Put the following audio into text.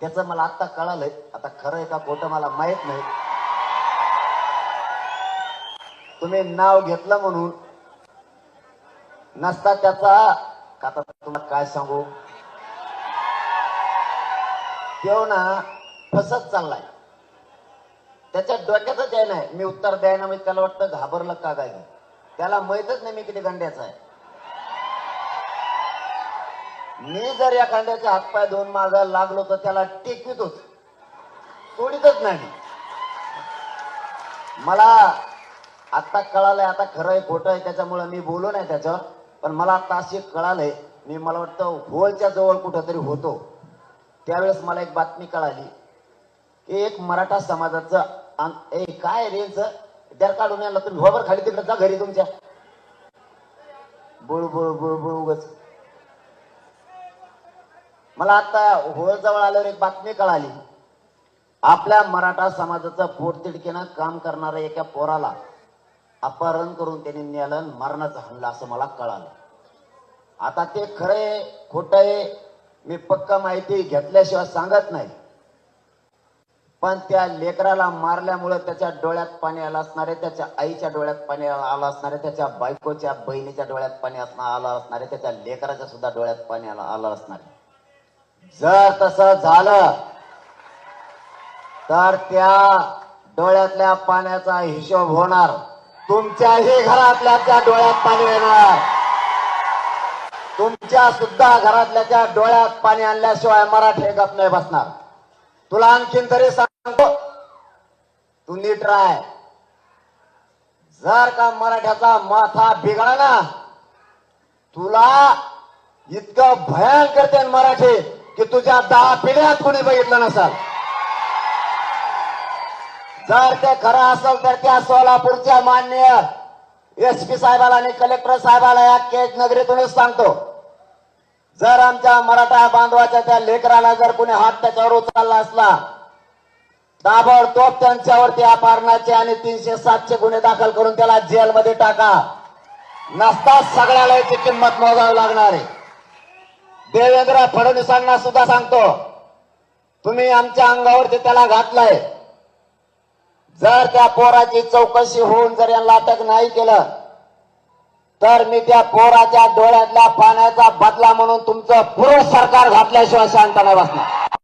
त्याचं मला आत्ता कळालंय. आता खरं आहे का खोटं मला माहीत नाही. तुम्ही नाव घेतलं म्हणून. नसता त्याचा. का आता तुम्हाला काय सांगू? तो ना फसत चाललाय. त्याच्या डोक्यातच आहे नाही मी उत्तर द्यायला म्हणजे त्याला वाटतं घाबरलं का काय? त्याला माहितच नाही मी किती गंड्याचा आहे. मी जर या कांद्याच्या हातपाय दोन माग लागलो तर त्याला टेकवितोच. सोडितच नाही मला आता कळालंय आता खरं आहे खोटं आहे त्याच्यामुळे मी बोलू नाही त्याच्यावर. पण मला आता अशी कळालंय मी मला वाटतं होलच्या जवळ कुठंतरी होतो. त्यावेळेस मला एक बातमी कळाली की एक मराठा समाजाचं ए काय रेंच दर काढून यायला तुम्ही. होबर खाली तिकडे जा घरी तुमच्या. बुळबुळ बुळबुळ उगच. मला आता होळ जवळ आल्यावर एक बातमी कळाली. आपल्या मराठा समाजाचं पोटतिडकीनं काम करणाऱ्या एका पोराला अपहरण करून त्यांनी नेलं आणि मरणाचं हल्ला असं मला कळालं. आता ते खरंय खोट आहे मी पक्का माहिती घेतल्याशिवाय सांगत नाही. पण त्या लेकराला मारल्यामुळे त्याच्या डोळ्यात पाणी आलं असणारे त्याच्या आईच्या डोळ्यात पाणी आलं असणारे त्याच्या बायकोच्या बहिणीच्या डोळ्यात पाणी असणार आलं असणारे त्याच्या लेकराच्या सुद्धा डोळ्यात पाणी आलं आलं असणारे जर तसं झालं तर त्या डोळ्यातल्या पाण्याचा हिशोब होणार. तुमच्याही घरातल्या त्या डोळ्यात पाणी येणार. तुमच्या सुद्धा घरातल्या त्या डोळ्यात पाणी आणल्याशिवाय मराठे गप नाही बसणार. तुला आणखीन तरी सांगतो तू नीट राय जर का मराठ्याचा माथा बिघडला ना तुला इतकं भयंकर ते मराठी की तुझ्या दहा पिढ्यात कोणी बघितलं नसाल? जर ते खरं असेल तर त्या सोलापूरच्या मान्य एस पी साहेबाला आणि कलेक्टर साहेबाला या केज नगरीतूनच सांगतो. जर आमच्या मराठा बांधवाच्या त्या लेकराला जर कोणी हात त्याच्यावर उचलला असला ताबडतोब त्यांच्यावरती अपहरणाचे आणि तीनशे सातशे गुन्हे दाखल करून त्याला जेलमध्ये टाका. नसता सगळ्याला याची किंमत मोजावी लागणार आहे. देवेंद्र फडणवीसांना सुद्धा सांगतो तुम्ही आमच्या अंगावरती त्याला घातलाय. जर त्या पोराची चौकशी होऊन जर यांना अटक नाही केलं तर मी त्या पोराच्या डोळ्यातल्या पाण्याचा बदला म्हणून तुमचं पूर्ण सरकार घातल्याशिवाय शांत नाही बसणार.